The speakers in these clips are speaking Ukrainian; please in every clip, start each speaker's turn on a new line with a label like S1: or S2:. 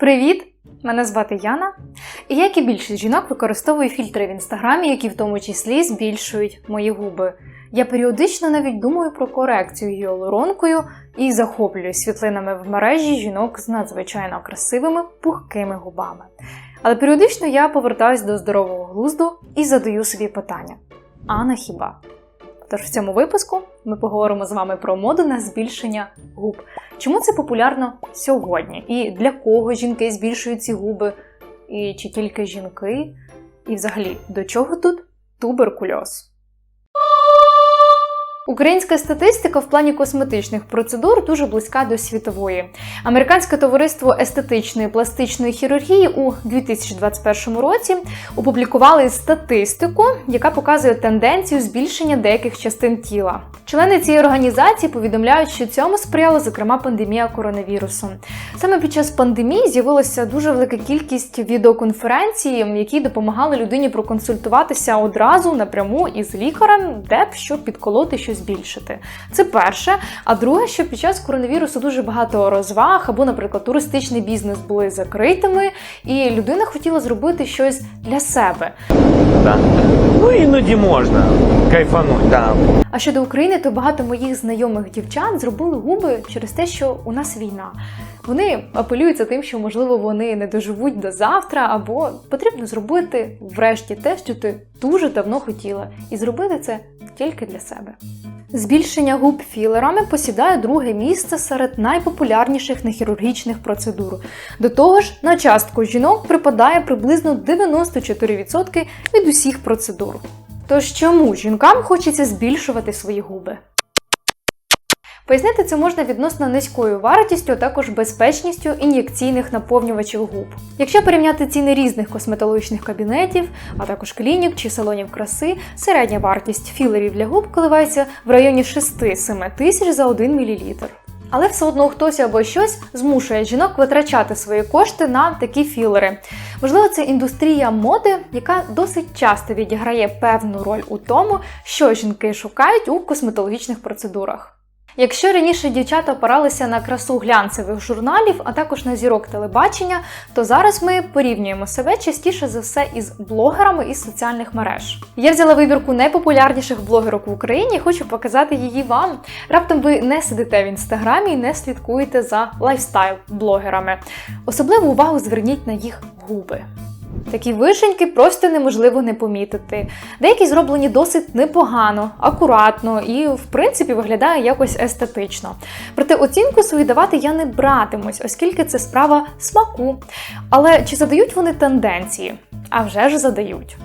S1: Привіт! Мене звати Яна. І як і більшість жінок використовую фільтри в інстаграмі, які в тому числі збільшують мої губи. Я періодично навіть думаю про корекцію гіалуронкою і захоплююсь світлинами в мережі жінок з надзвичайно красивими пухкими губами. Але періодично я повертаюсь до здорового глузду і задаю собі питання: а на хіба? Тож в цьому випуску ми поговоримо з вами про моду на збільшення губ. Чому це популярно сьогодні? І для кого жінки збільшують ці губи? І чи тільки жінки? І взагалі, до чого тут туберкульоз? Українська статистика в плані косметичних процедур дуже близька до світової. Американське товариство естетичної пластичної хірургії у 2021 році опублікували статистику, яка показує тенденцію збільшення деяких частин тіла. Члени цієї організації повідомляють, що цьому сприяла зокрема пандемія коронавірусу. Саме під час пандемії з'явилася дуже велика кількість відеоконференцій, які допомагали людині проконсультуватися одразу напряму із лікарем, де б щоб підколоти щось збільшити. Це перше. А друге, що під час коронавірусу дуже багато розваг, або, наприклад, туристичний бізнес були закритими, і людина хотіла зробити щось для себе.
S2: Да. Ну іноді можна кайфануть. Да.
S1: А щодо України, то багато моїх знайомих дівчат зробили губи через те, що у нас війна. Вони апелюються тим, що можливо вони не доживуть до завтра, або потрібно зробити врешті те, що ти дуже давно хотіла, і зробити це тільки для себе. Збільшення губ філерами посідає друге місце серед найпопулярніших нехірургічних процедур. До того ж, на частку жінок припадає приблизно 94% від усіх процедур. Тож чому жінкам хочеться збільшувати свої губи? Пояснити це можна відносно низькою вартістю, а також безпечністю ін'єкційних наповнювачів губ. Якщо порівняти ціни різних косметологічних кабінетів, а також клінік чи салонів краси, середня вартість філерів для губ коливається в районі 6-7 тисяч за 1 мл. Але все одно хтось або щось змушує жінок витрачати свої кошти на такі філери. Можливо, це індустрія моди, яка досить часто відіграє певну роль у тому, що жінки шукають у косметологічних процедурах. Якщо раніше дівчата опиралися на красу глянцевих журналів, а також на зірок телебачення, то зараз ми порівнюємо себе частіше за все із блогерами із соціальних мереж. Я взяла вибірку найпопулярніших блогерок в Україні і хочу показати її вам. Раптом ви не сидите в інстаграмі і не слідкуєте за лайфстайл-блогерами. Особливу увагу зверніть на їх губи. Такі вишеньки просто неможливо не помітити. Деякі зроблені досить непогано, акуратно і, в принципі, виглядає якось естетично. Проте оцінку свою давати я не братимусь, оскільки це справа смаку. Але чи задають вони тенденції? А вже ж задають.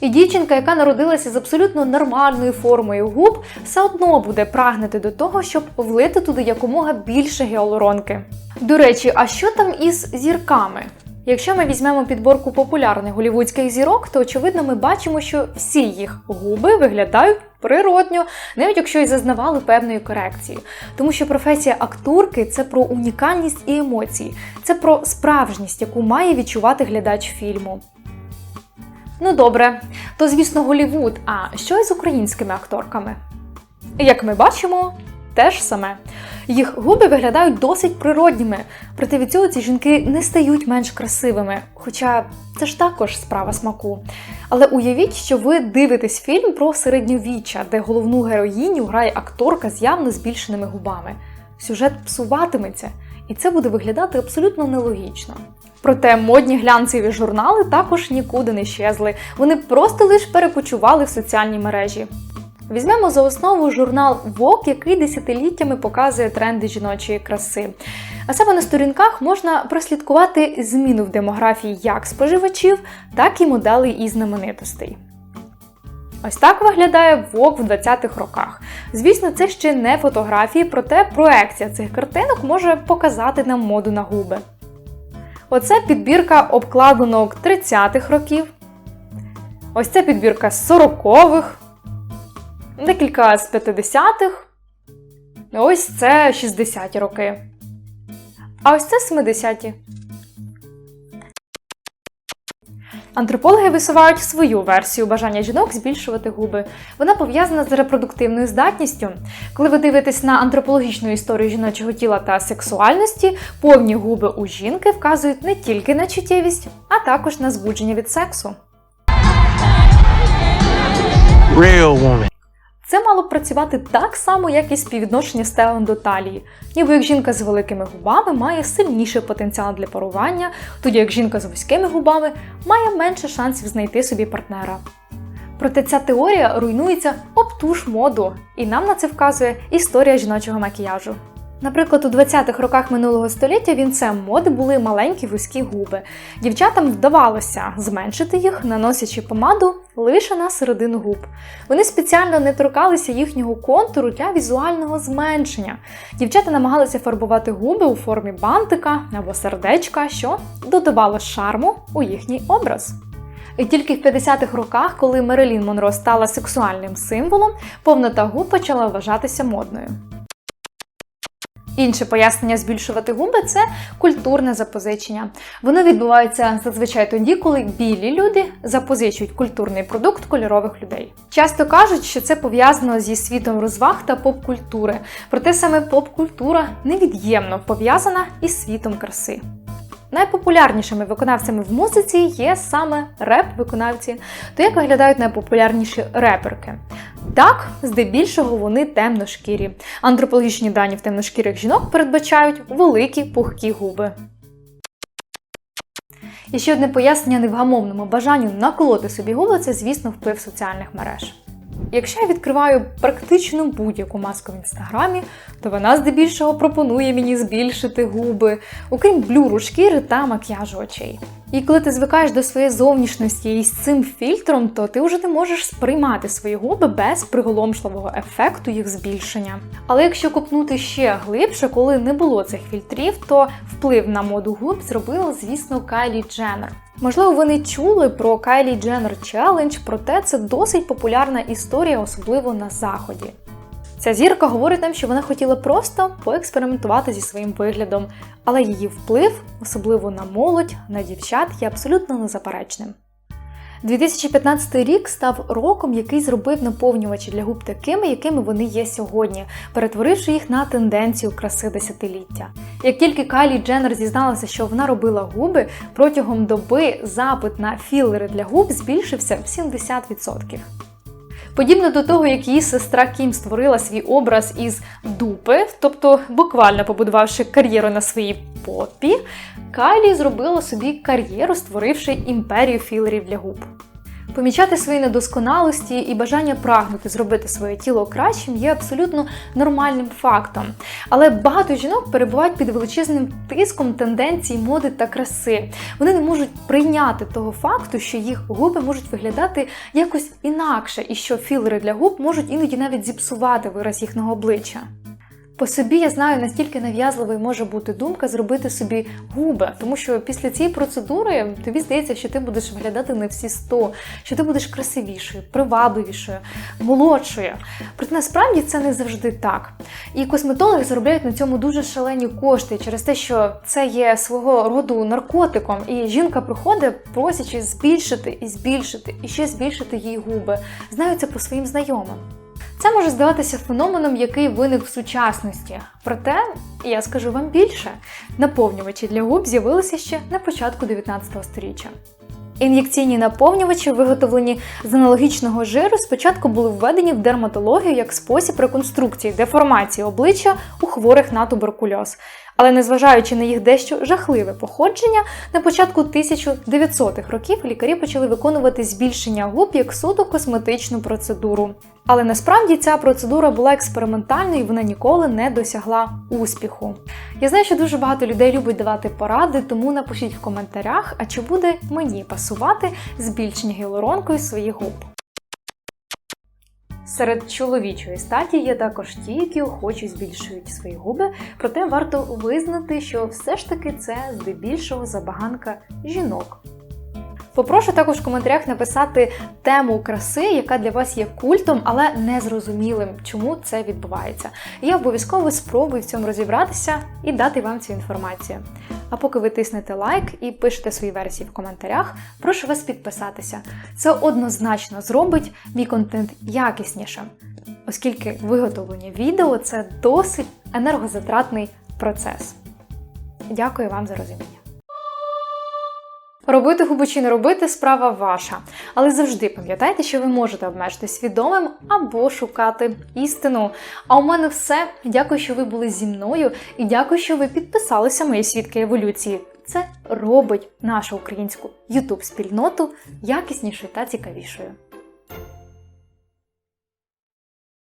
S1: І дівчинка, яка народилася з абсолютно нормальною формою губ, все одно буде прагнути до того, щоб влити туди якомога більше гіалуронки. До речі, а що там із зірками? Якщо ми візьмемо підборку популярних голівудських зірок, то очевидно ми бачимо, що всі їх губи виглядають природньо, навіть якщо й зазнавали певної корекції. Тому що професія акторки це про унікальність і емоції, це про справжність, яку має відчувати глядач фільму. Ну добре, то звісно Голівуд. А що із українськими акторками? Як ми бачимо, те ж саме. Їх губи виглядають досить природніми, проте від цього ці жінки не стають менш красивими, хоча це ж також справа смаку. Але уявіть, що ви дивитесь фільм про середньовіччя, де головну героїню грає акторка з явно збільшеними губами. Сюжет псуватиметься, і це буде виглядати абсолютно нелогічно. Проте модні глянцеві журнали також нікуди не щезли, вони просто лише перекочували в соціальні мережі. Візьмемо за основу журнал Vogue, який десятиліттями показує тренди жіночої краси. А саме на сторінках можна прослідкувати зміну в демографії як споживачів, так і моделей і знаменитостей. Ось так виглядає Vogue в 20-х роках. Звісно, це ще не фотографії, проте проекція цих картинок може показати нам моду на губи. Оце підбірка обкладинок 30-х років. Ось це підбірка 40-х декілька з 50-х. Ось це 60-ті роки. А ось це 70-ті. Антропологи висувають свою версію бажання жінок збільшувати губи. Вона пов'язана з репродуктивною здатністю. Коли ви дивитесь на антропологічну історію жіночого тіла та сексуальності, повні губи у жінки вказують не тільки на чуттєвість, а також на збудження від сексу.
S2: Real woman.
S1: Це мало б працювати так само, як і співвідношення стелен до талії. Ніби як жінка з великими губами має сильніший потенціал для парування, тоді як жінка з вузькими губами має менше шансів знайти собі партнера. Проте ця теорія руйнується об ту ж моду, і нам на це вказує історія жіночого макіяжу. Наприклад, у 20-х роках минулого століття вінцем моди були маленькі вузькі губи. Дівчатам вдавалося зменшити їх, наносячи помаду лише на середину губ. Вони спеціально не торкалися їхнього контуру для візуального зменшення. Дівчата намагалися фарбувати губи у формі бантика або сердечка, що додавало шарму у їхній образ. І тільки в 50-х роках, коли Мерилін Монро стала сексуальним символом, повнота губ почала вважатися модною. Інше пояснення збільшувати губи це культурне запозичення. Воно відбувається зазвичай тоді, коли білі люди запозичують культурний продукт кольорових людей. Часто кажуть, що це пов'язано зі світом розваг та поп-культури, проте саме поп-культура невід'ємно пов'язана із світом краси. Найпопулярнішими виконавцями в музиці є саме реп-виконавці. То як виглядають найпопулярніші реперки? Так, здебільшого вони темношкірі. Антропологічні дані в темношкірих жінок передбачають великі пухкі губи. І ще одне пояснення невгамовному бажанню наколоти собі губи це, звісно, вплив соціальних мереж. Якщо я відкриваю практично будь-яку маску в інстаграмі, то вона здебільшого пропонує мені збільшити губи, окрім блюру шкіри та макіяжу очей. І коли ти звикаєш до своєї зовнішності із цим фільтром, то ти вже не можеш сприймати свої губи без приголомшливого ефекту їх збільшення. Але якщо копнути ще глибше, коли не було цих фільтрів, то вплив на моду губ зробила, звісно, Кайлі Дженнер. Можливо, ви не чули про Kylie Jenner Challenge, проте це досить популярна історія, особливо на заході. Ця зірка говорить нам, що вона хотіла просто поекспериментувати зі своїм виглядом, але її вплив, особливо на молодь, на дівчат, є абсолютно незаперечним. 2015 рік став роком, який зробив наповнювачі для губ такими, якими вони є сьогодні, перетворивши їх на тенденцію краси десятиліття. Як тільки Кайлі Дженнер зізналася, що вона робила губи, протягом доби запит на філери для губ збільшився в 70%. Подібно до того, як її сестра Кім створила свій образ із дупи, тобто буквально побудувавши кар'єру на своїй попі, Кайлі зробила собі кар'єру, створивши імперію філерів для губ. Помічати свої недосконалості і бажання прагнути зробити своє тіло кращим є абсолютно нормальним фактом. Але багато жінок перебувають під величезним тиском тенденцій моди та краси. Вони не можуть прийняти того факту, що їх губи можуть виглядати якось інакше, і що філери для губ можуть іноді навіть зіпсувати вираз їхнього обличчя. По собі я знаю, настільки нав'язливою може бути думка зробити собі губи, тому що після цієї процедури тобі здається, що ти будеш виглядати на всі 100, що ти будеш красивішою, привабливішою, молодшою. Проте насправді це не завжди так. І косметологи заробляють на цьому дуже шалені кошти через те, що це є свого роду наркотиком, і жінка приходить, просячи збільшити і збільшити, і ще збільшити її губи. Знаю це по своїм знайомим. Це може здаватися феноменом, який виник в сучасності. Проте, я скажу вам більше, наповнювачі для губ з'явилися ще на початку 19 століття. Ін'єкційні наповнювачі, виготовлені з аналогічного жиру, спочатку були введені в дерматологію як спосіб реконструкції деформації обличчя у хворих на туберкульоз. Але незважаючи на їх дещо жахливе походження, на початку 1900-х років лікарі почали виконувати збільшення губ як суто косметичну процедуру. Але насправді ця процедура була експериментальною і вона ніколи не досягла успіху. Я знаю, що дуже багато людей любить давати поради, тому напишіть в коментарях, а чи буде мені пасувати збільшення гіалуронкою своїх губ. Серед чоловічої статі є також ті, які охоче збільшують свої губи, проте варто визнати, що все ж таки це здебільшого забаганка жінок. Попрошу також в коментарях написати тему краси, яка для вас є культом, але незрозумілим, чому це відбувається. Я обов'язково спробую в цьому розібратися і дати вам цю інформацію. А поки ви тиснете лайк і пишете свої версії в коментарях, прошу вас підписатися. Це однозначно зробить мій контент якіснішим, оскільки виготовлення відео це досить енергозатратний процес. Дякую вам за розуміння. Робити губи чи не робити справа ваша. Але завжди пам'ятайте, що ви можете обмежити свідомим або шукати істину. А у мене все. Дякую, що ви були зі мною, і дякую, що ви підписалися мої свідки еволюції. Це робить нашу українську youtube спільноту якіснішою та цікавішою.